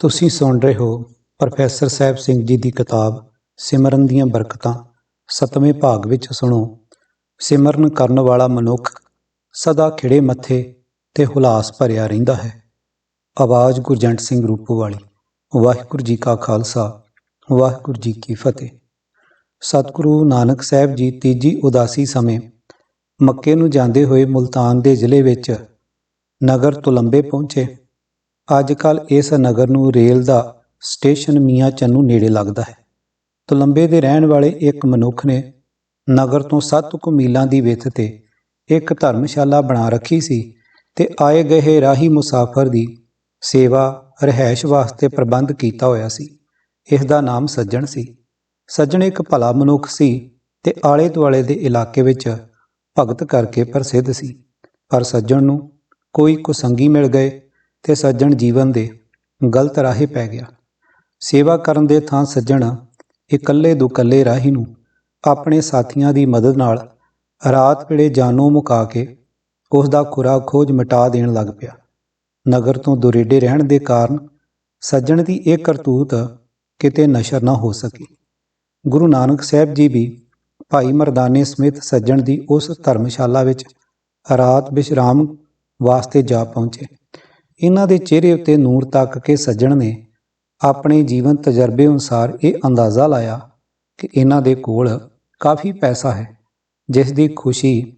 ਤੁਸੀਂ ਸੁਣ ਰਹੇ ਹੋ ਪ੍ਰੋਫੈਸਰ ਸਾਹਿਬ ਸਿੰਘ ਜੀ ਦੀ ਕਿਤਾਬ ਸਿਮਰਨ ਦੀਆਂ ਬਰਕਤਾਂ, ਸਤਵੇਂ ਭਾਗ ਵਿੱਚ ਸੁਣੋ। ਸਿਮਰਨ ਕਰਨ ਵਾਲਾ ਮਨੁੱਖ ਸਦਾ ਖਿੜੇ ਮੱਥੇ ਤੇ ਹੁਲਾਸ ਭਰਿਆ ਰਹਿੰਦਾ ਹੈ। ਆਵਾਜ਼ ਗੁਰਜੰਟ ਸਿੰਘ ਰੂਪੋ ਵਾਲੀ, ਵਾਹਿਗੁਰੂ ਜੀ ਕਾ ਖਾਲਸਾ, ਵਾਹਿਗੁਰੂ ਜੀ ਕੀ ਫਤਿਹ। ਸਤਿਗੁਰੂ ਨਾਨਕ ਸਾਹਿਬ ਜੀ ਤੀਜੀ ਉਦਾਸੀ ਸਮੇਂ ਮੱਕੇ ਨੂੰ ਜਾਂਦੇ ਹੋਏ ਮੁਲਤਾਨ ਦੇ ਜ਼ਿਲ੍ਹੇ ਵਿੱਚ ਨਗਰ ਤੁਲੰਬੇ ਪਹੁੰਚੇ। ਅੱਜ ਕੱਲ ਇਸ ਨਗਰ ਨੂੰ ਰੇਲ ਦਾ ਸਟੇਸ਼ਨ ਮੀਆਂ ਚੰਨੂ ਨੇੜੇ ਲੱਗਦਾ ਹੈ। ਤੁਲੰਬੇ ਦੇ ਰਹਿਣ ਵਾਲੇ ਇੱਕ ਮਨੁੱਖ ਨੇ ਨਗਰ ਤੋਂ ਸੱਤ ਕੁ ਮੀਲਾਂ ਦੀ ਵਿੱਥ ਤੇ ਇੱਕ ਧਰਮਸ਼ਾਲਾ ਬਣਾ ਰੱਖੀ ਸੀ ਤੇ ਆਏ ਗਏ ਰਾਹੀ ਮੁਸਾਫਰ ਦੀ ਸੇਵਾ ਰਹਿائش ਵਾਸਤੇ ਪ੍ਰਬੰਧ ਕੀਤਾ ਹੋਇਆ ਸੀ। ਇਸ ਦਾ ਨਾਮ ਸੱਜਣ ਸੀ। ਸੱਜਣ ਇੱਕ ਭਲਾ ਮਨੁੱਖ ਸੀ ਤੇ ਆਲੇ ਦੁਆਲੇ ਦੇ ਇਲਾਕੇ ਵਿੱਚ ਭਗਤ ਕਰਕੇ ਪ੍ਰਸਿੱਧ ਸੀ। ਪਰ ਸੱਜਣ ਨੂੰ ਕੋਈ ਕੁਸੰਗੀ ਮਿਲ ਗਏ। ਤੇ ਸੱਜਣ ਜੀਵਨ ਦੇ ਗਲਤ ਰਾਹੇ ਪੈ ਗਿਆ। ਸੇਵਾ ਕਰਨ ਦੇ ਥਾਂ ਸੱਜਣ ਇਕੱਲੇ ਦੁਕੱਲੇ ਰਾਹੀ ਨੂੰ ਆਪਣੇ ਸਾਥੀਆਂ ਦੀ ਮਦਦ ਨਾਲ ਰਾਤ ਵੇਲੇ ਜਾਨੋਂ ਮੁਕਾ ਕੇ ਉਸ ਦਾ ਖੁਰਾ ਖੋਜ ਮਿਟਾ ਦੇਣ ਲੱਗ ਪਿਆ। ਨਗਰ ਤੋਂ ਦੁਰੇਡੇ ਰਹਿਣ ਦੇ ਕਾਰਨ ਸੱਜਣ ਦੀ ਇਹ ਕਰਤੂਤ ਕਿਤੇ ਨਸ਼ਰ ਨਾ ਹੋ ਸਕੀ। ਗੁਰੂ ਨਾਨਕ ਸਾਹਿਬ ਜੀ ਵੀ ਭਾਈ ਮਰਦਾਨੇ ਸਮੇਤ ਸੱਜਣ ਦੀ ਉਸ ਧਰਮਸ਼ਾਲਾ ਵਿੱਚ ਰਾਤ ਵਿਸ਼ਰਾਮ ਵਾਸਤੇ ਜਾ ਪਹੁੰਚੇ। ਇਹਨਾਂ ਦੇ ਚਿਹਰੇ ਉੱਤੇ ਨੂਰ ਤੱਕ ਕੇ ਸੱਜਣ ਨੇ ਆਪਣੇ ਜੀਵਨ ਤਜਰਬੇ ਅਨੁਸਾਰ ਇਹ ਅੰਦਾਜ਼ਾ ਲਾਇਆ ਕਿ ਇਹਨਾਂ ਦੇ ਕੋਲ ਕਾਫੀ ਪੈਸਾ ਹੈ, ਜਿਸ ਦੀ ਖੁਸ਼ੀ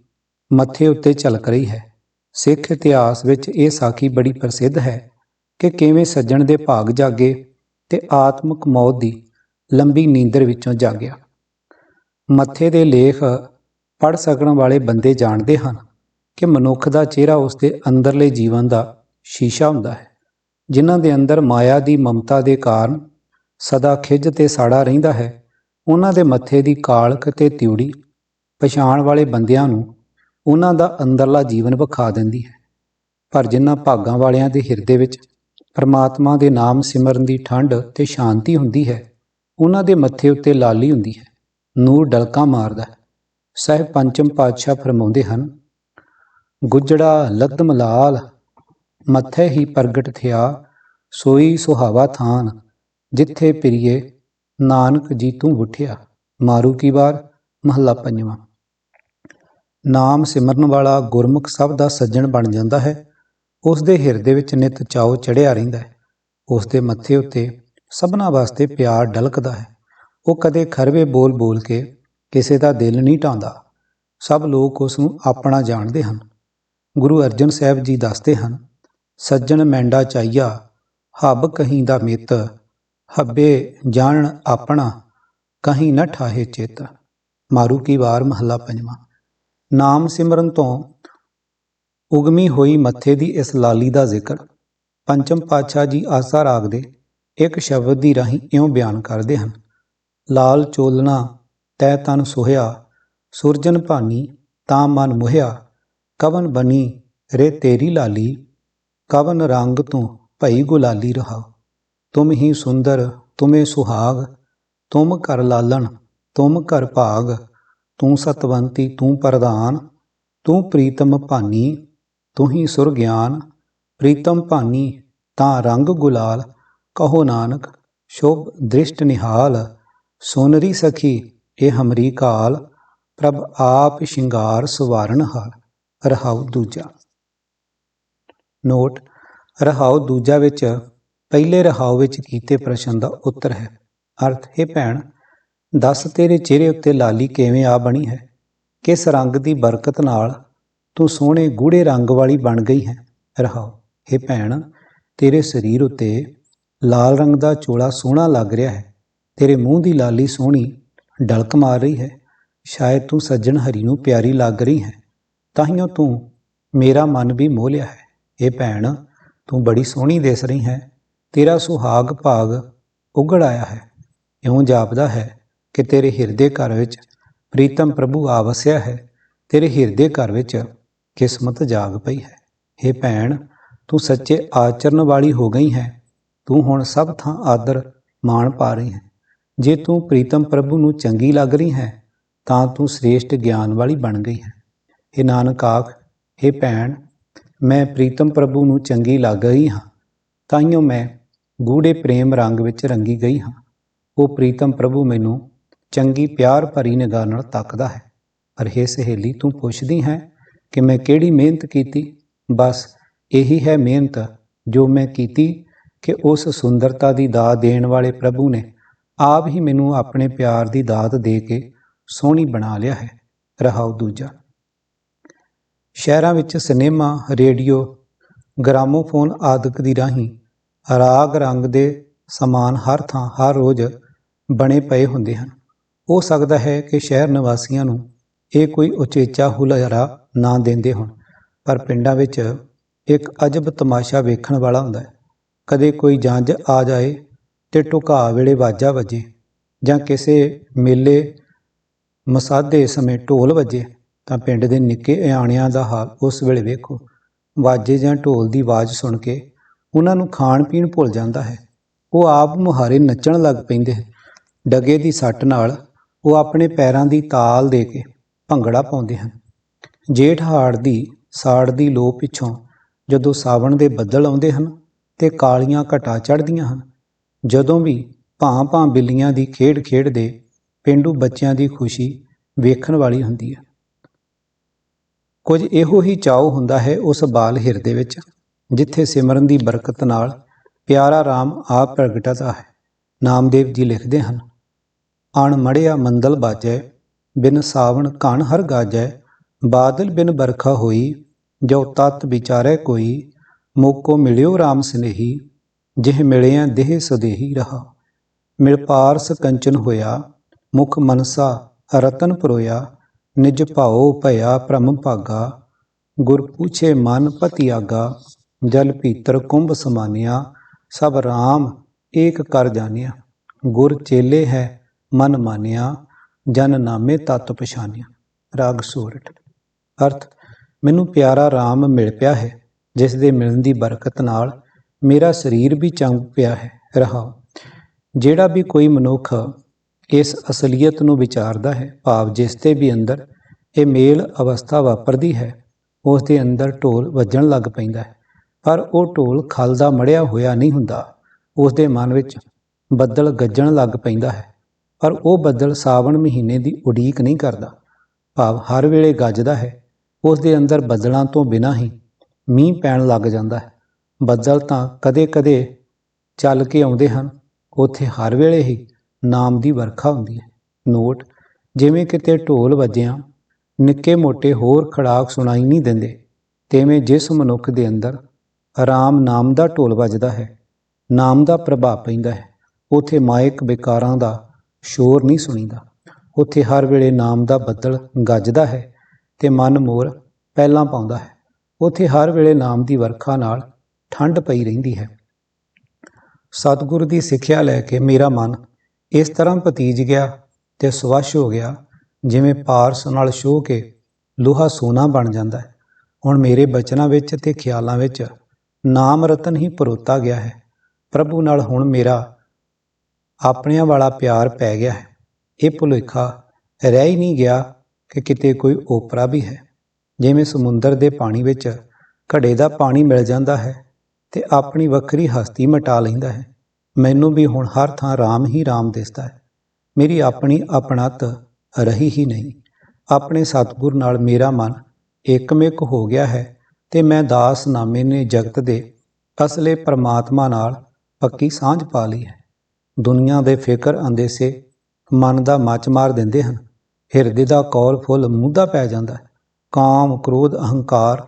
ਮੱਥੇ ਉੱਤੇ ਝਲਕ ਰਹੀ ਹੈ। ਸਿੱਖ ਇਤਿਹਾਸ ਵਿੱਚ ਇਹ ਸਾਖੀ ਬੜੀ ਪ੍ਰਸਿੱਧ ਹੈ ਕਿ ਕਿਵੇਂ ਸੱਜਣ ਦੇ ਭਾਗ ਜਾਗੇ ਤੇ ਆਤਮਿਕ ਮੌਤ ਦੀ ਲੰਬੀ ਨੀਂਦਰ ਵਿੱਚੋਂ ਜਾਗਿਆ। ਮੱਥੇ ਦੇ ਲੇਖ ਪੜ ਸਕਣ ਵਾਲੇ ਬੰਦੇ ਜਾਣਦੇ ਹਨ ਕਿ ਮਨੁੱਖ ਦਾ ਚਿਹਰਾ ਉਸ ਦੇ ਅੰਦਰਲੇ ਜੀਵਨ ਦਾ ਸ਼ੀਸ਼ਾ ਹੁੰਦਾ ਹੈ, ਜਿਨ੍ਹਾਂ ਦੇ ਅੰਦਰ ਮਾਇਆ ਦੀ ਮਮਤਾ ਦੇ ਕਾਰਨ ਸਦਾ ਖਿੱਝ ਤੇ ਸਾੜਾ ਰਹਿੰਦਾ ਹੈ। ਉਹਨਾਂ ਦੇ ਮੱਥੇ ਦੀ ਕਾਲਕ ਤੇ ਤਿਉੜੀ ਪਛਾਣ ਵਾਲੇ ਬੰਦਿਆਂ ਨੂੰ ਉਹਨਾਂ ਦਾ ਅੰਦਰਲਾ ਜੀਵਨ ਵਿਖਾ ਦਿੰਦੀ ਹੈ। ਪਰ ਜਿਨ੍ਹਾਂ ਭਾਗਾਂ ਵਾਲਿਆਂ ਦੇ ਹਿਰਦੇ ਵਿੱਚ ਪਰਮਾਤਮਾ ਦੇ ਨਾਮ ਸਿਮਰਨ ਦੀ ਠੰਡ ਤੇ ਸ਼ਾਂਤੀ ਹੁੰਦੀ ਹੈ, ਉਹਨਾਂ ਦੇ ਮੱਥੇ ਉੱਤੇ ਲਾਲੀ ਹੁੰਦੀ ਹੈ, ਨੂਰ ਡਲਕਾ ਮਾਰਦਾ ਹੈ। ਸਹਿਬ ਪੰਚਮ ਪਾਤਸ਼ਾਹ ਫਰਮਾਉਂਦੇ ਹਨ, ਗੁੱਜੜਾ ਲੱਦਮ ਲਾਲ ਮੱਥੇ ਹੀ ਪ੍ਰਗਟ ਥਿਆ, ਸੋਈ ਸੁਹਾਵਾ ਥਾਨ, ਜਿੱਥੇ ਪ੍ਰਿਏ, ਨਾਨਕ ਜੀ ਤੂੰ ਉਠਿਆ। ਮਾਰੂ ਕੀ ਵਾਰ? ਮਹੱਲਾ ਪੰਜਵਾਂ। ਨਾਮ ਸਿਮਰਨ ਵਾਲਾ ਗੁਰਮੁਖ ਸਭ ਦਾ ਸੱਜਣ ਬਣ ਜਾਂਦਾ ਹੈ। ਉਸ ਦੇ ਹਿਰਦੇ ਵਿੱਚ ਨਿਤ ਚਾਉ ਚੜਿਆ ਰਹਿੰਦਾ ਹੈ। ਉਸ ਦੇ ਮੱਥੇ ਉੱਤੇ ਸਭਨਾ ਵਾਸਤੇ ਪਿਆਰ ਡਲਕਦਾ ਹੈ। ਉਹ ਕਦੇ ਖਰਵੇ ਬੋਲ ਬੋਲ ਕੇ ਕਿਸੇ ਦਾ ਦਿਲ ਨਹੀਂ ਢਾਉਂਦਾ ਸਭ ਲੋਕ ਉਸ ਨੂੰ ਆਪਣਾ ਜਾਣਦੇ ਹਨ। ਗੁਰੂ ਅਰਜਨ ਸਾਹਿਬ ਜੀ ਦੱਸਦੇ ਹਨ ਸੱਜਣ ਮੈਂਡਾ ਚਾਈਆ ਹੱਬ ਕਹੀਂ ਦਾ ਮਿੱਤ, ਹੱਬੇ ਜਾਣ ਆਪਣਾ, ਕਹੀਂ ਨਾ ਠਾਹੇ ਚੇਤ। ਮਾਰੂ ਕੀ ਵਾਰ ਮਹੱਲਾ ਪੰਜਵਾਂ। ਨਾਮ ਸਿਮਰਨ ਤੋਂ ਉਗਮੀ ਹੋਈ ਮੱਥੇ ਦੀ ਇਸ ਲਾਲੀ ਦਾ ਜ਼ਿਕਰ। ਪੰਚਮ ਪਾਤਸ਼ਾਹ ਜੀ ਆਸਾ ਰਾਗ ਦੇ ਇੱਕ ਸ਼ਬਦ ਦੀ ਰਾਹੀਂ ਇਉਂ ਬਿਆਨ ਕਰਦੇ ਹਨ। ਲਾਲ ਚੋਲਣਾ, ਤੈ ਤਨ ਸੁਹਿਆ, ਸੁਰਜਨ ਭਾਨੀ, ਤਾਂ ਮਨ ਮੁਹਿਆ, ਕਵਨ ਬਣੀ ਰੇ ਤੇਰੀ ਲਾਲੀ ਕਵਨ ਰੰਗ ਤੂੰ ਭਈ ਗੁਲਾਲੀ ਰਹਾ ਤੁਮ ਹੀ ਸੁੰਦਰ, ਤੁਮੇ ਸੁਹਾਗ, ਤੁਮ ਕਰ ਲਾਲਣ, ਤੁਮ ਕਰ ਭਾਗ। ਤੂੰ ਸਤਵੰਤੀ, ਤੂੰ ਪ੍ਰਧਾਨ, ਤੂੰ ਪ੍ਰੀਤਮ ਭਾਨੀ, ਤੂੰ ਹੀ ਸੁਰ ਗਿਆਨ ਪ੍ਰੀਤਮ ਭਾਨੀ, ਤਾਂ ਰੰਗ ਗੁਲਾਲ, ਕਹੋ ਨਾਨਕ, ਸ਼ੋਭ ਦ੍ਰਿਸ਼ਟ ਨਿਹਾਲ। ਸੋਨਰੀ ਸਖੀ, ਇਹ ਹਮਰੀ ਕਾਲ, ਪ੍ਰਭ ਆਪ ਸ਼ਿੰਗਾਰ ਸਵਾਰਨ ਹਾਰ ਰਹਾਉ ਦੂਜਾ। ਨੋਟ ਰਹਾਉ ਦੂਜਾ ਵਿੱਚ, ਪਹਿਲੇ ਰਹਾਉ ਵਿੱਚ ਕੀਤੇ ਪ੍ਰਸ਼ਨ ਦਾ ਉੱਤਰ ਹੈ। ਅਰਥ, ਹੈ ਭੈਣ, ਦੱਸ ਤੇਰੇ ਚਿਹਰੇ ਉੱਤੇ ਲਾਲੀ ਕਿਵੇਂ ਆ ਬਣੀ ਹੈ? ਕਿਸ ਰੰਗ ਦੀ ਬਰਕਤ ਨਾਲ ਤੂੰ ਸੋਹਣੇ ਗੂੜੇ ਰੰਗ ਵਾਲੀ ਬਣ ਗਈ ਹੈ? ਰਹਾਉ ਹੈ ਭੈਣ, ਤੇਰੇ ਸਰੀਰ ਉੱਤੇ ਲਾਲ ਰੰਗ ਦਾ ਚੋਲਾ ਸੋਹਣਾ ਲੱਗ ਰਿਹਾ ਹੈ। ਤੇਰੇ ਮੂੰਹ ਦੀ ਲਾਲੀ ਸੋਹਣੀ ਡਲਕ ਮਾਰ ਰਹੀ ਹੈ। ਸ਼ਾਇਦ ਤੂੰ ਸੱਜਣ ਹਰੀ ਨੂੰ ਪਿਆਰੀ ਲੱਗ ਰਹੀ ਹੈ। ਤਾਹੀਓ ਤੂੰ ਮੇਰਾ ਮਨ ਵੀ ਮੋਹ ਲਿਆ ਹੈ। ਇਹ ਭੈਣ ਤੂੰ ਬੜੀ ਸੋਹਣੀ ਦਿਸ ਰਹੀ ਹੈ, ਤੇਰਾ ਸੁਹਾਗ ਭਾਗ ਉਗੜ ਆਇਆ ਹੈ। ਇਉਂ ਜਾਪਦਾ ਹੈ ਕਿ ਤੇਰੇ ਹਿਰਦੇ ਘਰ ਵਿੱਚ ਪ੍ਰੀਤਮ ਪ੍ਰਭੂ ਆਵਸਿਆ ਹੈ, ਤੇਰੇ ਹਿਰਦੇ ਘਰ ਵਿੱਚ ਕਿਸਮਤ ਜਾਗ ਪਈ ਹੈ। ਇਹ ਭੈਣ, ਤੂੰ ਸੱਚੇ ਆਚਰਨ ਵਾਲੀ ਹੋ ਗਈ ਹੈ, ਤੂੰ ਹੁਣ ਸਭ ਥਾਂ ਆਦਰ ਮਾਣ ਪਾ ਰਹੀ ਹੈ। ਜੇ ਤੂੰ ਪ੍ਰੀਤਮ ਪ੍ਰਭੂ ਨੂੰ ਚੰਗੀ ਲੱਗ ਰਹੀ ਹੈ, ਤਾਂ ਤੂੰ ਸ੍ਰੇਸ਼ਟ ਗਿਆਨ ਵਾਲੀ ਬਣ ਗਈ ਹੈ। ਇਹ ਨਾਨਕ ਆਖ ਇਹ ਭੈਣ ਮੈਂ ਪ੍ਰੀਤਮ ਪ੍ਰਭੂ ਨੂੰ ਚੰਗੀ ਲੱਗ ਗਈ ਹਾਂ, ਤਾਈਓ ਮੈਂ ਗੂੜੇ ਪ੍ਰੇਮ ਰੰਗ ਵਿੱਚ ਰੰਗੀ ਗਈ ਹਾਂ। ਉਹ ਪ੍ਰੀਤਮ ਪ੍ਰਭੂ ਮੈਨੂੰ ਚੰਗੀ ਪਿਆਰ ਭਰੀ ਨਿਗਾਹ ਨਾਲ ਤੱਕਦਾ ਹੈ। ਪਰ ਹੇ ਸਹੇਲੀ, ਤੂੰ ਪੁੱਛਦੀ ਹੈ ਕਿ ਮੈਂ ਕਿਹੜੀ ਮਿਹਨਤ ਕੀਤੀ? ਬਸ ਇਹੀ ਹੈ ਮਿਹਨਤ ਜੋ ਮੈਂ ਕੀਤੀ ਕਿ ਉਸ ਸੁੰਦਰਤਾ ਦੀ ਦਾਤ ਦੇਣ ਵਾਲੇ ਪ੍ਰਭੂ ਨੇ ਆਪ ਹੀ ਮੈਨੂੰ ਆਪਣੇ ਪਿਆਰ ਦੀ ਦਾਤ ਦੇ ਕੇ ਸੋਹਣੀ ਬਣਾ ਲਿਆ ਹੈ। ਰਹਾਉ ਦੂਜਾ। ਸ਼ਹਿਰਾਂ ਵਿੱਚ ਸਿਨੇਮਾ, ਰੇਡੀਓ, ਗ੍ਰਾਮੋਫੋਨ ਆਦਿਕ ਦੀ ਰਾਹੀਂ ਰਾਗ ਰੰਗ ਦੇ ਸਮਾਨ ਹਰ ਥਾਂ, ਹਰ ਰੋਜ਼ ਬਣੇ ਪਏ ਹੁੰਦੇ ਹਨ। ਹੋ ਸਕਦਾ ਹੈ ਕਿ ਸ਼ਹਿਰ ਨਿਵਾਸੀਆਂ ਨੂੰ ਇਹ ਕੋਈ ਉਚੇਚਾ ਹੁਲਾਰਾ ਨਾ ਦਿੰਦੇ ਹੋਣ, ਪਰ ਪਿੰਡਾਂ ਵਿੱਚ ਇੱਕ ਅਜਬ ਤਮਾਸ਼ਾ ਵੇਖਣ ਵਾਲਾ ਹੁੰਦਾ ਹੈ। ਕਦੇ ਕੋਈ ਜੰਜ ਆ ਜਾਏ ਤੇ ਢੁਕਾ ਵੇਲੇ ਵਾਜਾ ਵੱਜੇ ਜਾਂ ਕਿਸੇ ਮੇਲੇ, ਮਸਾਦੇ ਸਮੇਂ ਢੋਲ ਵੱਜੇ ਤਾਂ ਪਿੰਡ ਦੇ ਨਿੱਕੇ ਇਆਣਿਆਂ ਦਾ ਹਾਲ ਉਸ ਵੇਲੇ ਵੇਖੋ। ਵਾਜੇ ਜਾਂ ਢੋਲ ਦੀ ਆਵਾਜ਼ ਸੁਣ ਕੇ ਉਹਨਾਂ ਨੂੰ ਖਾਣ ਪੀਣ ਭੁੱਲ ਜਾਂਦਾ ਹੈ। ਉਹ ਆਪ ਮੁਹਾਰੇ ਨੱਚਣ ਲੱਗ ਪੈਂਦੇ ਹਨ। ਡਗੇ ਦੀ ਸੱਟ ਨਾਲ ਉਹ ਆਪਣੇ ਪੈਰਾਂ ਦੀ ਤਾਲ ਦੇ ਕੇ ਭੰਗੜਾ ਪਾਉਂਦੇ ਹਨ। ਜੇਠ ਹਾੜ ਦੀ ਸਾੜ ਦੀ ਲੋ ਪਿੱਛੋਂ ਜਦੋਂ ਸਾਵਣ ਦੇ ਬੱਦਲ ਆਉਂਦੇ ਹਨ ਤੇ ਕਾਲੀਆਂ ਘਟਾ ਚੜ੍ਹਦੀਆਂ ਹਨ, ਜਦੋਂ ਵੀ ਭਾਂ-ਭਾਂ ਬਿੱਲੀਆਂ ਦੀ ਖੇਡ ਖੇਡਦੇ ਪਿੰਡੂ ਬੱਚਿਆਂ ਦੀ ਖੁਸ਼ੀ ਵੇਖਣ ਵਾਲੀ ਹੁੰਦੀ ਹੈ। ਕੁਝ ਇਹੋ ਹੀ ਚਾਉ ਹੁੰਦਾ ਹੈ ਉਸ ਬਾਲ ਹਿਰਦੇ ਵਿੱਚ, ਜਿੱਥੇ ਸਿਮਰਨ ਦੀ ਬਰਕਤ ਨਾਲ ਪਿਆਰਾ RAM ਆਪ ਪ੍ਰਗਟਦਾ ਹੈ। ਨਾਮਦੇਵ ਜੀ ਲਿਖਦੇ ਹਨ, ਅਣ ਮੜਿਆ ਮੰਦਲ ਬਾਜੈ, ਬਿਨ ਸਾਵਣ ਘਣ ਹਰ ਗਾਜੈ, ਬਾਦਲ ਬਿਨ ਬਰਖਾ ਹੋਈ, ਜੋ ਤਤ ਵਿਚਾਰੈ ਕੋਈ, ਮੋਕੋ ਮਿਲਿਓ RAM ਸਨੇਹੀ, ਜਿਹ ਮਿਲਿਆ ਦੇਹ ਸਦੇਹੀ ਰਹਾ। ਮਿਲ ਪਾਰਸ ਕੰਚਨ ਹੋਇਆ, ਮੁਖ ਮਨਸਾ ਰਤਨ ਪਰੋਇਆ ਨਿਜ ਭਾਉ ਭਇਆ ਭ੍ਰਮ ਭਾਗਾ, ਗੁਰ ਪੂਛੇ ਮਨ ਪਤੀ ਆਗਾ ਜਲ ਭੀਤਰ ਕੁੰਭ ਸਮਾਨਿਆ, ਸਭ RAM ਏਕ ਕਰ ਜਾਣਿਆ। ਗੁਰ ਚੇਲੇ ਹੈ, ਮਨ ਮਾਨਿਆ, ਜਨ ਨਾਮੇ ਤਤ ਪਛਾਨਿਆ। ਰਾਗ ਸੂਰਠ ਅਰਥ, ਮੈਨੂੰ ਪਿਆਰਾ RAM ਮਿਲ ਪਿਆ ਹੈ, ਜਿਸ ਦੇ ਮਿਲਣ ਦੀ ਬਰਕਤ ਨਾਲ ਮੇਰਾ ਸਰੀਰ ਵੀ ਚੰਗ ਪਿਆ ਹੈ। ਰਹਾ ਜਿਹੜਾ ਵੀ ਕੋਈ ਮਨੁੱਖ ਇਸ ਅਸਲੀਅਤ ਨੂੰ ਵਿਚਾਰਦਾ ਹੈ? ਭਾਵ ਜਿਸ ਤੇ ਵੀ ਅੰਦਰ ਇਹ ਮੇਲ ਅਵਸਥਾ ਵਾਪਰਦੀ ਹੈ, ਉਸ ਦੇ ਅੰਦਰ ਢੋਲ ਵੱਜਣ ਲੱਗ ਪੈਂਦਾ ਹੈ। ਪਰ ਉਹ ਢੋਲ ਖਲ ਦਾ ਮੜਿਆ ਹੋਇਆ ਨਹੀਂ ਹੁੰਦਾ। ਉਸ ਦੇ ਮਨ ਵਿੱਚ ਬੱਦਲ ਗੱਜਣ ਲੱਗ ਪੈਂਦਾ ਹੈ। ਪਰ ਉਹ ਬੱਦਲ ਸਾਵਣ ਮਹੀਨੇ ਦੀ ਉਡੀਕ ਨਹੀਂ ਕਰਦਾ। ਭਾਵ ਹਰ ਵੇਲੇ ਗੱਜਦਾ ਹੈ। ਉਸ ਦੇ ਅੰਦਰ ਬੱਦਲਾਂ ਤੋਂ ਬਿਨਾਂ ਹੀ ਮੀਂਹ ਪੈਣ ਲੱਗ ਜਾਂਦਾ ਹੈ। ਬੱਦਲ ਤਾਂ ਕਦੇ-ਕਦੇ ਚੱਲ ਕੇ ਆਉਂਦੇ ਹਨ। ਉੱਥੇ ਹਰ ਵੇਲੇ ਹੀ ਨਾਮ ਦੀ ਵਰਖਾ ਹੁੰਦੀ ਹੈ। ਨੋਟ, ਜਿਵੇਂ ਕਿਤੇ ਢੋਲ ਵੱਜਿਆ, ਨਿੱਕੇ ਮੋਟੇ ਹੋਰ ਖੜਾਕ ਸੁਣਾਈ ਨਹੀਂ ਦਿੰਦੇ, ਤੇਵੇਂ ਜਿਸ ਮਨੁੱਖ ਦੇ ਅੰਦਰ ਆਰਾਮ ਨਾਮ ਦਾ ਢੋਲ ਵੱਜਦਾ ਹੈ, ਨਾਮ ਦਾ ਪ੍ਰਭਾਵ ਪੈਂਦਾ ਹੈ, ਉਥੇ ਮਾਇਕ ਵਿਕਾਰਾਂ ਦਾ ਸ਼ੋਰ ਨਹੀਂ ਸੁਣੀਦਾ, ਉਥੇ ਹਰ ਵੇਲੇ ਨਾਮ ਦਾ ਬੱਦਲ ਗੱਜਦਾ ਹੈ ਤੇ ਮਨ ਮੋਰ ਪਹਿਲਾਂ ਪਾਉਂਦਾ ਹੈ, ਉਥੇ ਹਰ ਵੇਲੇ ਨਾਮ ਦੀ ਵਰਖਾ ਨਾਲ ਠੰਡ ਪਈ ਰਹਿੰਦੀ ਹੈ। ਸਤਿਗੁਰੂ ਦੀ ਸਿੱਖਿਆ ਲੈ ਕੇ ਮੇਰਾ ਮਨ ਇਸ ਤਰ੍ਹਾਂ ਭਤੀਜ ਗਿਆ ਤੇ ਸਵੱਛ ਹੋ ਗਿਆ, ਜਿਵੇਂ ਪਾਰਸ ਨਾਲ ਛੋ ਕੇ ਲੋਹਾ ਸੋਨਾ ਬਣ ਜਾਂਦਾ ਹੈ। ਹੁਣ ਮੇਰੇ ਬਚਨਾਂ ਵਿੱਚ ਤੇ ਖਿਆਲਾਂ ਵਿੱਚ ਨਾਮ ਰਤਨ ਹੀ ਪਰੋਤਾ ਗਿਆ ਹੈ। ਪ੍ਰਭੂ ਨਾਲ ਹੁਣ ਮੇਰਾ ਆਪਣਿਆਂ ਵਾਲਾ ਪਿਆਰ ਪੈ ਗਿਆ ਹੈ। ਇਹ ਭੁਲੇਖਾ ਰਹਿ ਹੀ ਨਹੀਂ ਗਿਆ ਕਿ ਕਿਤੇ ਕੋਈ ਓਪਰਾ ਵੀ ਹੈ। ਜਿਵੇਂ ਸਮੁੰਦਰ ਦੇ ਪਾਣੀ ਵਿੱਚ ਘੜੇ ਦਾ ਪਾਣੀ ਮਿਲ ਜਾਂਦਾ ਹੈ ਤੇ ਆਪਣੀ ਵੱਖਰੀ ਹਸਤੀ ਮਿਟਾ ਲੈਂਦਾ ਹੈ। ਮੈਨੂੰ ਵੀ ਹੁਣ ਹਰ ਥਾਂ ਰਾਮ ਹੀ ਰਾਮ ਦਿਸਦਾ ਹੈ। ਮੇਰੀ ਆਪਣੀ ਆਪਣਤ ਰਹੀ ਹੀ ਨਹੀਂ। ਆਪਣੇ ਸਤਿਗੁਰ ਨਾਲ ਮੇਰਾ ਮਨ ਇੱਕਮਿਕ ਹੋ ਗਿਆ ਹੈ ਤੇ ਮੈਂ ਦਾਸ ਨਾਮੇ ਨੇ ਜਗਤ ਦੇ ਅਸਲੇ ਪਰਮਾਤਮਾ ਨਾਲ ਪੱਕੀ ਸਾਂਝ ਪਾ ਲਈ ਹੈ। ਦੁਨੀਆ ਦੇ ਫਿਕਰ ਅੰਦੇਸੇ ਮਨ ਦਾ ਮੱਚ ਮਾਰ ਦਿੰਦੇ ਹਨ। ਹਿਰਦੇ ਦਾ ਕੌਲ ਫੁੱਲ ਮੁੱਦਾ ਪੈ ਜਾਂਦਾ ਹੈ। ਕਾਮ, ਕ੍ਰੋਧ, ਅਹੰਕਾਰ,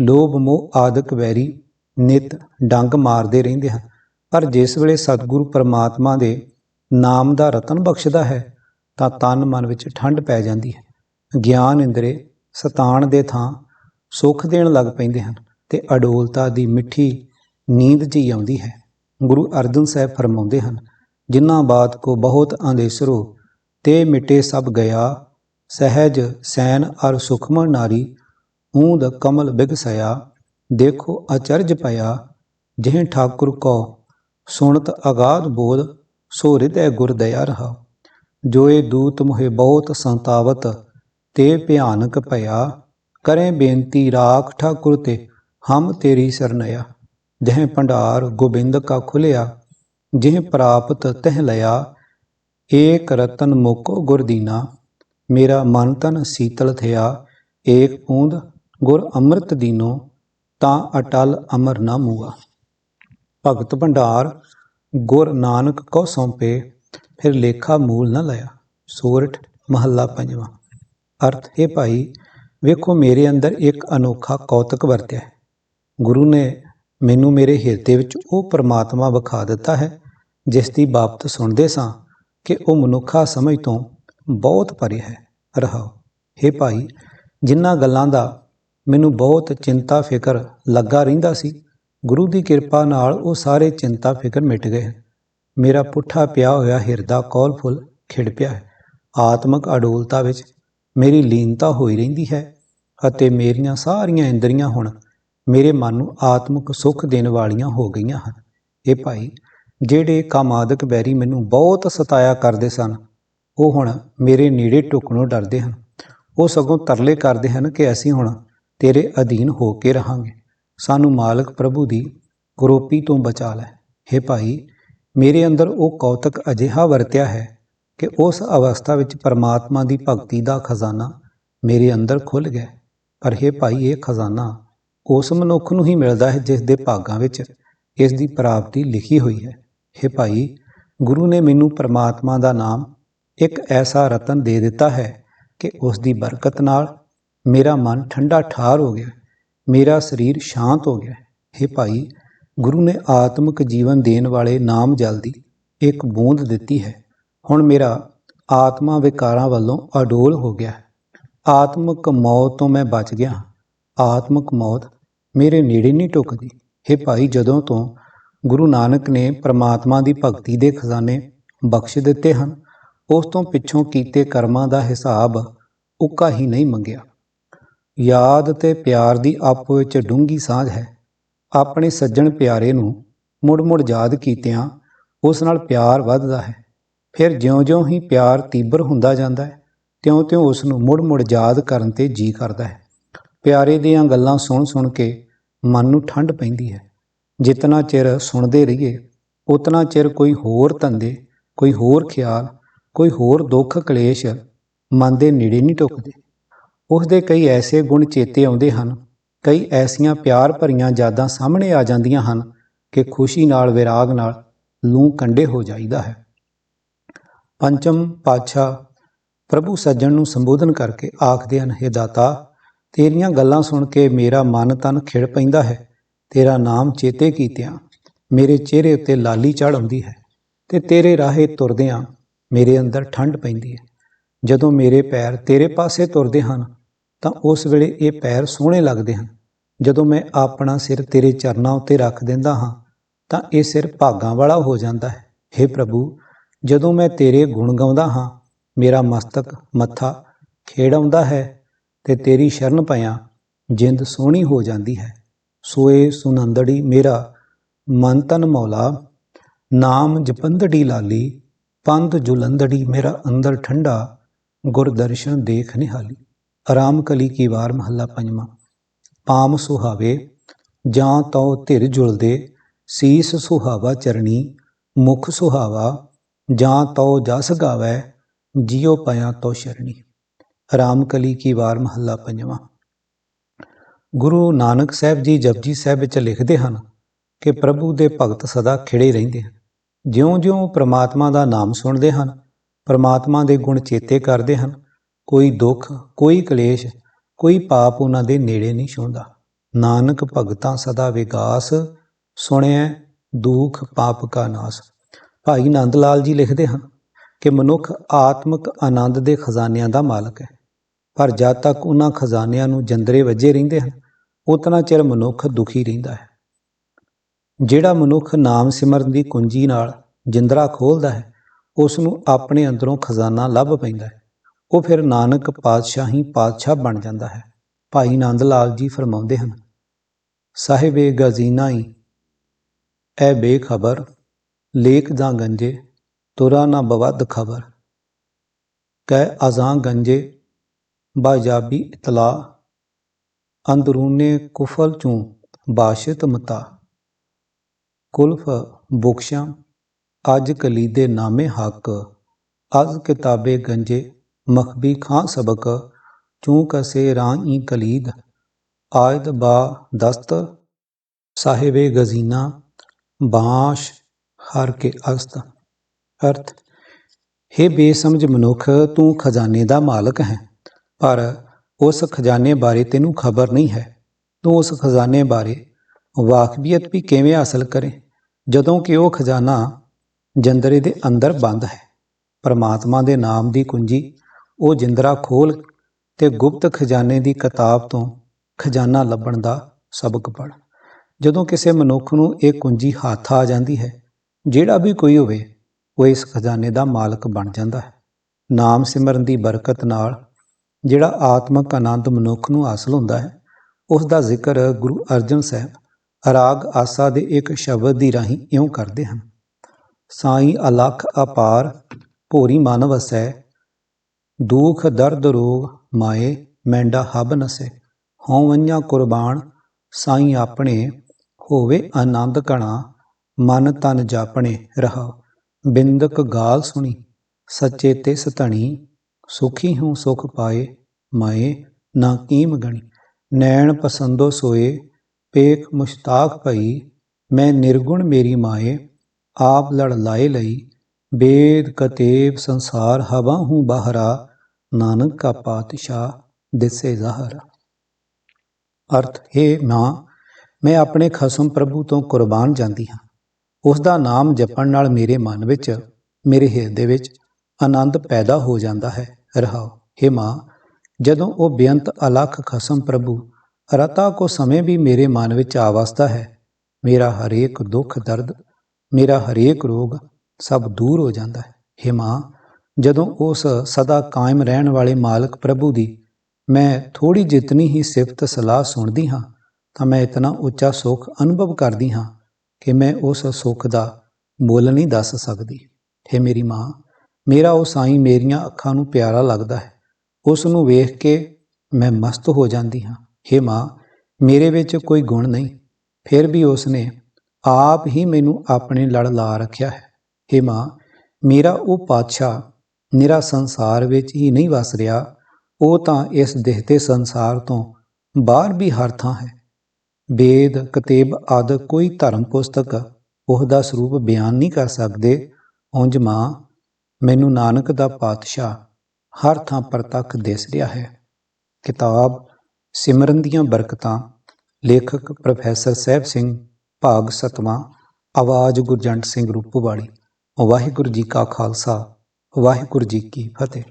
ਲੋਭ, ਮੋਹ ਆਦਿਕ ਵੈਰੀ ਨਿਤ ਡੰਗ ਮਾਰਦੇ ਰਹਿੰਦੇ ਹਨ। ਪਰ ਜਿਸ ਵੇਲੇ ਸਤਿਗੁਰੂ ਪਰਮਾਤਮਾ ਦੇ ਨਾਮ ਦਾ ਰਤਨ ਬਖਸ਼ਦਾ ਹੈ, ਤਾਂ ਤਨ ਮਨ ਵਿੱਚ ਠੰਡ ਪੈ ਜਾਂਦੀ ਹੈ। ਗਿਆਨ ਇੰਦਰੇ ਸਤਾਨ ਦੇ ਥਾਂ ਸੁੱਖ ਦੇਣ ਲੱਗ ਪੈਂਦੇ ਹਨ ਤੇ ਅਡੋਲਤਾ ਦੀ ਮਿੱਠੀ ਨੀਂਦ ਜੀ ਆਉਂਦੀ ਹੈ। ਗੁਰੂ ਅਰਜਨ ਸਾਹਿਬ ਫਰਮਾਉਂਦੇ ਹਨ, ਜਿਨ੍ਹਾਂ ਬਾਤ ਕੋ ਬਹੁਤ ਅੰਦੇਸਰੋ ਤੇ ਮਿਟੇ ਸਭ ਗਿਆ, ਸਹਿਜ, ਸੈਨ ਅਰ ਸੁਖਮ ਨਾਰੀ, ਊਂਦ ਕਮਲ ਬਿਗਸਇਆ ਦੇਖੋ ਅਚਰਜ ਪਿਆ, ਜਿਹ ਠਾਕੁਰ ਕੋ ਸੁਣਤ ਅਗਾਧ ਬੋਧ ਸੋ ਹਿਰਦੈ ਗੁਰ ਦਇਆ ਰਹਾ। ਜੋਏ ਦੂਤ ਮੁਹੇ ਬਹੁਤ ਸੰਤਾਵਤ, ਤੇ ਭਿਆਨਕ ਭਇਆ। ਕਰੇ ਬੇਨਤੀ ਰਾਖ ਠਾਕੁਰ ਤੇ, ਹਮ ਤੇਰੀ ਸਰਨਇਆ। ਜਹ ਭੰਡਾਰ ਗੋਬਿੰਦ ਕਾ ਖੁਲਿਆ ਜਿਹ ਪ੍ਰਾਪਤ ਤਹ ਲਿਆ। ਏਕ ਰਤਨ ਮੁਕੋ ਗੁਰ ਦੀਨਾ, ਮੇਰਾ ਮਨ ਤਨ ਸੀਤਲ ਥਿਆ। ਏਕ ਪੂੰਦ ਗੁਰ ਅੰਮ੍ਰਿਤ ਦੀਨੋ, ਤਾਂ ਅਟਲ ਅਮਰ ਨਾ ਮੂਆ। ਭਗਤ ਭੰਡਾਰ, ਗੁਰ ਨਾਨਕ ਕੋ ਸੌਂਪੇ, ਫਿਰ ਲੇਖਾ ਮੂਲ ਨਾ ਲਾਇਆ। ਸੋਰਠ ਮਹੱਲਾ ਪੰਜਵਾਂ। ਅਰਥ ਇਹ ਭਾਈ, ਵੇਖੋ ਮੇਰੇ ਅੰਦਰ ਇੱਕ ਅਨੋਖਾ ਕੌਤਕ ਵਰਤਿਆ ਹੈ। ਗੁਰੂ ਨੇ ਮੈਨੂੰ ਮੇਰੇ ਹਿਰਦੇ ਵਿੱਚ ਉਹ ਪ੍ਰਮਾਤਮਾ ਵਿਖਾ ਦਿੱਤਾ ਹੈ, ਜਿਸ ਦੀ ਬਾਬਤ ਸੁਣਦੇ ਸਾਂ ਕਿ ਉਹ ਮਨੁੱਖਾ ਸਮਝ ਤੋਂ ਬਹੁਤ ਪਰੇ ਹੈ। ਰਹਾਓ। हे ਭਾਈ ਜਿਨ੍ਹਾਂ ਗੱਲਾਂ ਦਾ ਮੈਨੂੰ ਬਹੁਤ ਚਿੰਤਾ ਫਿਕਰ ਲੱਗਾ ਰਹਿੰਦਾ ਸੀ ਗੁਰੂ ਦੀ ਕਿਰਪਾ ਨਾਲ ਉਹ ਸਾਰੇ ਚਿੰਤਾ, ਫਿਕਰ ਮਿਟ ਗਏ। ਹਨ ਮੇਰਾ ਪੁੱਠਾ ਪਿਆ ਹੋਇਆ ਹਿਰਦਾ ਕੌਲ ਫੁੱਲ ਖਿੜ ਪਿਆ ਹੈ। ਆਤਮਿਕ ਅਡੋਲਤਾ ਵਿੱਚ ਮੇਰੀ ਲੀਨਤਾ ਹੋਈ ਰਹਿੰਦੀ ਹੈ ਅਤੇ ਮੇਰੀਆਂ ਸਾਰੀਆਂ ਇੰਦਰੀਆਂ ਹੁਣ ਮੇਰੇ ਮਨ ਨੂੰ ਆਤਮਿਕ ਸੁੱਖ ਦੇਣ ਵਾਲੀਆਂ ਹੋ ਗਈਆਂ ਹਨ। ਇਹ ਭਾਈ, ਜਿਹੜੇ ਕਾਮਾਦਿਕ ਬੈਰੀ ਮੈਨੂੰ ਬਹੁਤ ਸਤਾਇਆ ਕਰਦੇ ਸਨ, ਉਹ ਹੁਣ ਮੇਰੇ ਨੇੜੇ ਟੁਕਣੋਂ ਡਰਦੇ ਹਨ। ਉਹ ਸਗੋਂ ਤਰਲੇ ਕਰਦੇ ਹਨ ਕਿ ਅਸੀਂ ਹੁਣ ਤੇਰੇ ਅਧੀਨ ਹੋ ਕੇ ਰਹਾਂਗੇ। ਸਾਨੂੰ ਮਾਲਕ ਪ੍ਰਭੂ ਦੀ ਕਰੋਪੀ ਤੋਂ ਬਚਾ ਲੈ हे ਭਾਈ ਮੇਰੇ ਅੰਦਰ ਉਹ ਕੌਤਕ ਅਜਿਹਾ ਵਰਤਿਆ ਹੈ ਕਿ ਉਸ ਅਵਸਥਾ ਵਿੱਚ ਪਰਮਾਤਮਾ ਦੀ ਭਗਤੀ ਦਾ ਖਜ਼ਾਨਾ ਮੇਰੇ ਅੰਦਰ ਖੁੱਲ ਗਿਆ ਪਰ हे ਭਾਈ ਇਹ ਖਜ਼ਾਨਾ ਉਸ ਮਨੁੱਖ ਨੂੰ ਹੀ ਮਿਲਦਾ ਹੈ ਜਿਸ ਦੇ ਭਾਗਾਂ ਵਿੱਚ ਇਸ ਦੀ ਪ੍ਰਾਪਤੀ ਲਿਖੀ ਹੋਈ ਹੈ हे ਭਾਈ ਗੁਰੂ ਨੇ ਮੈਨੂੰ ਪਰਮਾਤਮਾ ਦਾ ਨਾਮ ਇੱਕ ਐਸਾ ਰਤਨ ਦੇ ਦਿੱਤਾ ਹੈ ਕਿ ਉਸ ਦੀ ਬਰਕਤ ਨਾਲ ਮੇਰਾ ਮਨ ਠੰਡਾ ਠਾਰ ਹੋ ਗਿਆ ਮੇਰਾ ਸਰੀਰ ਸ਼ਾਂਤ ਹੋ ਗਿਆ। हे ਭਾਈ, ਗੁਰੂ ਨੇ ਆਤਮਿਕ ਜੀਵਨ ਦੇਣ ਵਾਲੇ ਨਾਮ ਜਲ ਦੀ ਇੱਕ ਬੂੰਦ ਦਿੱਤੀ ਹੈ। ਹੁਣ ਮੇਰਾ ਆਤਮਾ ਵਿਕਾਰਾਂ ਵੱਲੋਂ ਅਡੋਲ ਹੋ ਗਿਆ। ਹੈ ਆਤਮਿਕ ਮੌਤ ਤੋਂ ਮੈਂ ਬਚ ਗਿਆ। ਆਤਮਿਕ ਮੌਤ ਮੇਰੇ ਨੇੜੇ ਨਹੀਂ ਟੁਕਦੀ। हे ਭਾਈ, ਜਦੋਂ ਤੋਂ ਗੁਰੂ ਨਾਨਕ ਨੇ ਪ੍ਰਮਾਤਮਾ ਦੀ ਭਗਤੀ ਦੇ ਖਜ਼ਾਨੇ ਬਖਸ਼ ਦਿੱਤੇ ਹਨ, ਉਸ ਤੋਂ ਪਿੱਛੋਂ ਕੀਤੇ ਕਰਮਾਂ ਦਾ ਹਿਸਾਬ ਉੱਕਾ ਹੀ ਨਹੀਂ ਮੰਗਿਆ। ਯਾਦ ਤੇ ਪਿਆਰ ਦੀ ਆਪੋ ਵਿੱਚ ਡੂੰਗੀ ਸਾਂਝ ਹੈ। ਆਪਣੇ ਸੱਜਣ ਪਿਆਰੇ ਨੂੰ ਮੁੜ-ਮੁੜ ਯਾਦ ਕੀਤਿਆਂ ਉਸ ਨਾਲ ਪਿਆਰ ਵੱਧਦਾ ਹੈ। ਫਿਰ ਜਿਉਂ-ਜਿਉਂ ਹੀ ਪਿਆਰ ਤੀਬਰ ਹੁੰਦਾ ਜਾਂਦਾ ਹੈ, ਤਿਉਂ-ਤਿਉਂ ਉਸ ਨੂੰ ਮੁੜ-ਮੁੜ ਯਾਦ ਕਰਨ ਤੇ ਜੀ ਕਰਦਾ ਹੈ। ਪਿਆਰੇ ਦੀਆਂ ਗੱਲਾਂ ਸੁਣ-ਸੁਣ ਕੇ ਮਨ ਨੂੰ ਠੰਡ ਪੈਂਦੀ ਹੈ। ਜਿਤਨਾ ਚਿਰ ਸੁਣਦੇ ਰਹੀਏ, ਉਤਨਾ ਚਿਰ ਕੋਈ ਹੋਰ ਧੰਦੇ, ਕੋਈ ਹੋਰ ਖਿਆਲ, ਕੋਈ ਹੋਰ ਦੁੱਖ ਕਲੇਸ਼ ਮਨ ਦੇ ਨੇੜੇ ਨਹੀਂ ਟੁਕਦੇ। ਉਸ ਦੇ ਕਈ ਐਸੇ ਗੁਣ ਚੇਤੇ ਆਉਂਦੇ ਹਨ, ਕਈ ਐਸੀਆਂ ਪਿਆਰ ਭਰੀਆਂ ਯਾਦਾਂ ਸਾਹਮਣੇ ਆ ਜਾਂਦੀਆਂ ਹਨ ਕਿ ਖੁਸ਼ੀ ਨਾਲ, ਵਿਰਾਗ ਨਾਲ ਲੂੰ ਕੰਡੇ ਹੋ ਜਾਈਦਾ ਹੈ। ਪੰਚਮ ਪਾਤਸ਼ਾਹ ਪ੍ਰਭੂ ਸੱਜਣ ਨੂੰ ਸੰਬੋਧਨ ਕਰਕੇ ਆਖਦੇ ਹਨ, ਹੇ ਦਾਤਾ, ਤੇਰੀਆਂ ਗੱਲਾਂ ਸੁਣ ਕੇ ਮੇਰਾ ਮਨ ਤਨ ਖਿੜ ਪੈਂਦਾ ਹੈ। ਤੇਰਾ ਨਾਮ ਚੇਤੇ ਕੀਤਿਆਂ ਮੇਰੇ ਚਿਹਰੇ ਉੱਤੇ ਲਾਲੀ ਚੜ ਆਉਂਦੀ ਹੈ ਤੇ ਤੇਰੇ ਰਾਹੇ ਤੁਰਦਿਆਂ ਮੇਰੇ ਅੰਦਰ ਠੰਡ ਪੈਂਦੀ ਹੈ। ਜਦੋਂ ਮੇਰੇ ਪੈਰ ਤੇਰੇ ਪਾਸੇ ਤੁਰਦੇ ਹਨ ਤਾਂ ਉਸ ਵੇਲੇ ਇਹ ਪੈਰ ਸੋਹਣੇ ਲੱਗਦੇ ਹਨ। ਜਦੋਂ ਮੈਂ ਆਪਣਾ ਸਿਰ ਤੇਰੇ ਚਰਨਾਂ ਉੱਤੇ ਰੱਖ ਦਿੰਦਾ ਹਾਂ, ਤਾਂ ਇਹ ਸਿਰ ਭਾਗਾਂ ਵਾਲਾ ਹੋ ਜਾਂਦਾ ਹੈ। हे ਪ੍ਰਭੂ, ਜਦੋਂ ਮੈਂ ਤੇਰੇ ਗੁਣ ਗਾਉਂਦਾ ਹਾਂ, ਮੇਰਾ ਮਸਤਕ ਮੱਥਾ ਖੇੜ ਆਉਂਦਾ ਹੈ ਤੇ ਤੇਰੀ ਸ਼ਰਨ ਪਿਆ ਜਿੰਦ ਸੋਹਣੀ ਹੋ ਜਾਂਦੀ ਹੈ। ਸੋਏ ਸੁਨੰਦੜੀ ਮੇਰਾ ਮਨ ਤਨ ਮੌਲਾ, ਨਾਮ ਜਪੰਦੜੀ ਲਾਲੀ, ਪੰਧ ਜੁਲੰਦੜੀ ਮੇਰਾ ਅੰਦਰ ਠੰਡਾ, ਗੁਰਦਰਸ਼ਨ ਦੇਖ ਨਿਹਾਲੀ। ਆਰਾਮ ਕਲੀ ਕੀ ਵਾਰ ਮਹੱਲਾ ਪੰਜਵਾਂ। ਪਾਮ ਸੁਹਾਵੇ, ਜਾਂ ਤਉ ਧਿਰ ਜੁਲਦੇ, ਸੀਸ ਸੁਹਾਵਾ ਚਰਣੀ, ਮੁਖ ਸੁਹਾਵਾ, ਜਾਂ ਤਉ ਜਸ ਗਾਵੇ, ਜਿਉ ਪਿਆ ਤੋ ਸ਼ਰਣੀ। ਆਰਾਮ ਕਲੀ ਕੀ ਵਾਰ ਮਹੱਲਾ ਪੰਜਵਾਂ। ਗੁਰੂ ਨਾਨਕ ਸਾਹਿਬ ਜੀ ਜਪਜੀ ਸਾਹਿਬ ਵਿੱਚ ਲਿਖਦੇ ਹਨ ਕਿ ਪ੍ਰਭੂ ਦੇ ਭਗਤ ਸਦਾ ਖਿੜੇ ਰਹਿੰਦੇ ਹਨ। ਜਿਉਂ-ਜਿਉਂ ਪ੍ਰਮਾਤਮਾ ਦਾ ਨਾਮ ਸੁਣਦੇ ਹਨ, ਪ੍ਰਮਾਤਮਾ ਦੇ ਗੁਣ ਚੇਤੇ ਕਰਦੇ ਹਨ ਕੋਈ ਦੁੱਖ, ਕੋਈ ਕਲੇਸ਼, ਕੋਈ ਪਾਪ ਉਹਨਾਂ ਦੇ ਨੇੜੇ ਨਹੀਂ ਛੂੰਦਾ ਨਾਨਕ ਭਗਤਾਂ ਸਦਾ ਵਿਗਾਸ ਸੁਣਿਆ ਦੁੱਖ, ਪਾਪ ਕਾ ਨਾਸ। ਭਾਈ ਨੰਦ ਲਾਲ ਜੀ ਲਿਖਦੇ ਹਨ ਕਿ ਮਨੁੱਖ ਆਤਮਿਕ ਆਨੰਦ ਦੇ ਖਜ਼ਾਨਿਆਂ ਦਾ ਮਾਲਕ ਹੈ। ਪਰ ਜਦ ਤੱਕ ਉਹਨਾਂ ਖਜ਼ਾਨਿਆਂ ਨੂੰ ਜੰਦਰੇ ਵੱਜੇ ਰਹਿੰਦੇ ਹਨ, ਉਤਨਾ ਚਿਰ ਮਨੁੱਖ ਦੁਖੀ ਰਹਿੰਦਾ ਹੈ। ਜਿਹੜਾ ਮਨੁੱਖ ਨਾਮ ਸਿਮਰਨ ਦੀ ਕੁੰਜੀ ਨਾਲ ਜਿੰਦਰਾ ਖੋਲਦਾ ਹੈ ਉਸ ਨੂੰ ਆਪਣੇ ਅੰਦਰੋਂ ਖਜ਼ਾਨਾ ਲੱਭ ਪੈਂਦਾ ਹੈ। ਉਹ ਫਿਰ ਨਾਨਕ ਪਾਤਸ਼ਾਹੀ ਪਾਤਸ਼ਾਹ ਬਣ ਜਾਂਦਾ ਹੈ। ਭਾਈ ਨੰਦ ਲਾਲ ਜੀ ਫਰਮਾਉਂਦੇ ਹਨ, ਸਾਹਿਬੇ ਗਜ਼ੀਨਾਈ, ਐ ਬੇਖਬਰ, ਲੇਖ ਜਾਂ ਗੰਜੇ, ਤੁਰਾ ਨਾ ਬਵਦ ਖਬਰ। ਕਹਿ ਅਜ਼ਾਂ ਗੰਜੇ, ਬਾਜਾਬੀ ਇਤਲਾ, ਅੰਦਰੂਨੇ ਕੁਫਲ ਚੋਂ ਬਾਸ਼ਿਤ ਮਤਾ। ਕੁਲਫ ਬੁਖਸ਼ਾਂ ਅੱਜ ਕਲੀਦੇ ਨਾਮੇ ਹੱਕ, ਅਜ਼ ਕਿਤਾਬੇ ਗੰਜੇ ਮਖਬੀ ਖਾਂ ਸਬਕ, ਚੂੰ ਕਸੇ ਰਾਈ ਕਲੀਦ, ਆਇਦ ਬਾ ਦਸਤ, ਸਾਹਿਬੇ ਗਜ਼ੀਨਾ, ਬਾਸ਼ ਹਰ ਕੇ ਅਸਤ। ਅਰਥ, ਹੇ ਬੇਸਮਝ ਮਨੁੱਖ, ਤੂੰ ਖਜ਼ਾਨੇ ਦਾ ਮਾਲਕ ਹੈ, ਪਰ ਉਸ ਖਜ਼ਾਨੇ ਬਾਰੇ ਤੈਨੂੰ ਖਬਰ ਨਹੀਂ ਹੈ। ਤੂੰ ਉਸ ਖਜ਼ਾਨੇ ਬਾਰੇ ਵਾਕਬੀਅਤ ਵੀ ਕਿਵੇਂ ਹਾਸਲ ਕਰੇ, ਜਦੋਂ ਕਿ ਉਹ ਖਜ਼ਾਨਾ ਜੰਦਰੇ ਦੇ ਅੰਦਰ ਬੰਦ ਹੈ। ਪਰਮਾਤਮਾ ਦੇ ਨਾਮ ਦੀ ਕੁੰਜੀ ਉਹ ਜਿੰਦਰਾ ਖੋਲ ਤੇ ਗੁਪਤ ਖਜ਼ਾਨੇ ਦੀ ਕਿਤਾਬ ਤੋਂ ਖਜ਼ਾਨਾ ਲੱਭਣ ਦਾ ਸਬਕ ਪੜ ਜਦੋਂ ਕਿਸੇ ਮਨੁੱਖ ਨੂੰ ਇਹ ਕੁੰਜੀ ਹੱਥ ਆ ਜਾਂਦੀ ਹੈ, ਜਿਹੜਾ ਵੀ ਕੋਈ ਹੋਵੇ, ਉਹ ਇਸ ਖਜ਼ਾਨੇ ਦਾ ਮਾਲਕ ਬਣ ਜਾਂਦਾ ਹੈ। ਨਾਮ ਸਿਮਰਨ ਦੀ ਬਰਕਤ ਨਾਲ ਜਿਹੜਾ ਆਤਮਿਕ ਆਨੰਦ ਮਨੁੱਖ ਨੂੰ ਹਾਸਲ ਹੁੰਦਾ ਹੈ ਉਸ ਦਾ ਜ਼ਿਕਰ ਗੁਰੂ ਅਰਜਨ ਸਾਹਿਬ ਰਾਗ ਆਸਾ ਦੇ ਇੱਕ ਸ਼ਬਦ ਦੀ ਰਾਹੀਂ ਇਉਂ ਕਰਦੇ ਹਨ। ਸਾਈ ਅਲਖ ਅਪਾਰ ਭੋਰੀ ਮਾਨਵ ਵਸੈ ਦੂਖ, ਦਰਦ, ਰੋਗ, ਮਾਏ, ਮੈਂਡਾ ਹਬ ਨਸੇ ਹਉ ਵੰਨਾ ਕੁਰਬਾਨ, ਸਾਈ ਆਪਣੇ ਹੋਵੇ ਆਨੰਦ ਕਣਾ, ਮਨ ਤਨ ਜਾਪਣੇ ਰਹਾ ਬਿੰਦਕ ਗਾਲ ਸੁਣੀ, ਸੱਚੇ ਤੇ ਸਤਣੀ ਸੁਖੀ ਹੂੰ ਸੁਖ ਪਾਏ, ਮਾਏ, ਨਾ ਕੀਮ ਗਣੀ। ਨੈਣ ਪਸੰਦੋ ਸੋਏ, ਪੇਖ ਮੁਸ਼ਤਾਕ ਭਈ, ਮੈਂ ਨਿਰਗੁਣ ਮੇਰੀ ਮਾਏ, ਆਪ ਲੜ ਲਾਏ ਲਈ, ਬੇਦ ਕਤੇਬ ਸੰਸਾਰ ਹਵਾ ਹੂੰ ਬਾਹਰਾ ਨਾਨਕ ਕਾ ਪਾਤਸ਼ਾਹ ਦਿਸੇ ਜ਼ਾਹਰ। ਅਰਥ, ਹੈ ਮਾਂ, ਮੈਂ ਆਪਣੇ ਖਸਮ ਪ੍ਰਭੂ ਤੋਂ ਕੁਰਬਾਨ ਜਾਂਦੀ ਹਾਂ। ਉਸ ਦਾ ਨਾਮ ਜਪਣ ਨਾਲ ਮੇਰੇ ਮਨ ਵਿੱਚ, ਮੇਰੇ ਹਿਰਦੇ ਵਿੱਚ ਆਨੰਦ ਪੈਦਾ ਹੋ ਜਾਂਦਾ ਹੈ। ਰਹਾਓ हे ਮਾਂ, ਜਦੋਂ ਉਹ ਬੇਅੰਤ ਅਲਖ ਖਸਮ ਪ੍ਰਭੂ, ਰਤਾ ਕੋ ਸਮੇਂ ਵੀ ਮੇਰੇ ਮਨ ਵਿੱਚ ਆ ਵਸਦਾ ਹੈ। ਮੇਰਾ ਹਰੇਕ ਦੁੱਖ ਦਰਦ, ਮੇਰਾ ਹਰੇਕ ਰੋਗ ਸਭ ਦੂਰ ਹੋ ਜਾਂਦਾ ਹੈ। हे ਮਾਂ ਜਦੋਂ ਉਸ ਸਦਾ ਕਾਇਮ ਰਹਿਣ ਵਾਲੇ ਮਾਲਕ ਪ੍ਰਭੂ ਦੀ ਮੈਂ ਥੋੜੀ ਜਿਤਨੀ ਹੀ ਸਿਫਤ ਸਲਾਹ ਸੁਣਦੀ ਹਾਂ, ਤਾਂ ਮੈਂ ਇਤਨਾ ਉੱਚਾ ਸੁੱਖ ਅਨੁਭਵ ਕਰਦੀ ਹਾਂ ਕਿ ਮੈਂ ਉਸ ਸੁੱਖ ਦਾ ਮੁੱਲ ਨਹੀਂ ਦੱਸ ਸਕਦੀ। ਹੈ ਮੇਰੀ ਮਾਂ, ਮੇਰਾ ਉਹ ਸਾਈਂ ਮੇਰੀਆਂ ਅੱਖਾਂ ਨੂੰ ਪਿਆਰਾ ਲੱਗਦਾ ਹੈ। ਉਸ ਨੂੰ ਵੇਖ ਕੇ ਮੈਂ ਮਸਤ ਹੋ ਜਾਂਦੀ ਹਾਂ। हे ਮਾਂ, ਮੇਰੇ ਵਿੱਚ ਕੋਈ ਗੁਣ ਨਹੀਂ, ਫਿਰ ਵੀ ਉਸ ਨੇ ਆਪ ਹੀ ਮੈਨੂੰ ਆਪਣੇ ਲੜ ਲਾ ਰੱਖਿਆ ਹੈ। हे ਮਾਂ, ਮੇਰਾ ਉਹ ਪਾਤਸ਼ਾਹ ਨਿਰਾ ਸੰਸਾਰ ਵਿੱਚ ਹੀ ਨਹੀਂ ਵਸ ਰਿਹਾ, ਉਹ ਤਾਂ ਇਸ ਦਿਹਤੇ ਸੰਸਾਰ ਤੋਂ ਬਾਹਰ ਵੀ ਹਰ ਥਾਂ ਹੈ। ਵੇਦ, ਕਤੇਬ ਆਦਿ ਕੋਈ ਧਰਮ ਪੁਸਤਕ ਉਹਦਾ ਸਰੂਪ ਬਿਆਨ ਨਹੀਂ ਕਰ ਸਕਦੇ। ਉਂਝ ਮਾਂ, ਮੈਨੂੰ ਨਾਨਕ ਦਾ ਪਾਤਸ਼ਾਹ ਹਰ ਥਾਂ ਪ੍ਰਤੱਖ ਦਿਸ ਰਿਹਾ ਹੈ। ਕਿਤਾਬ, ਸਿਮਰਨ ਦੀਆਂ ਬਰਕਤਾਂ, ਲੇਖਕ ਪ੍ਰੋਫੈਸਰ ਸਹਿਬ ਸਿੰਘ ਭਾਗ ਸਤਵਾਂ, ਆਵਾਜ਼ ਗੁਰਜੰਟ ਸਿੰਘ ਰੂਪਵਾਲੀ ਵਾਹਿਗੁਰੂ ਜੀ ਕਾ ਖਾਲਸਾ। ਵਾਹਿਗੁਰੂ ਜੀ ਕੀ ਫਤਿਹ।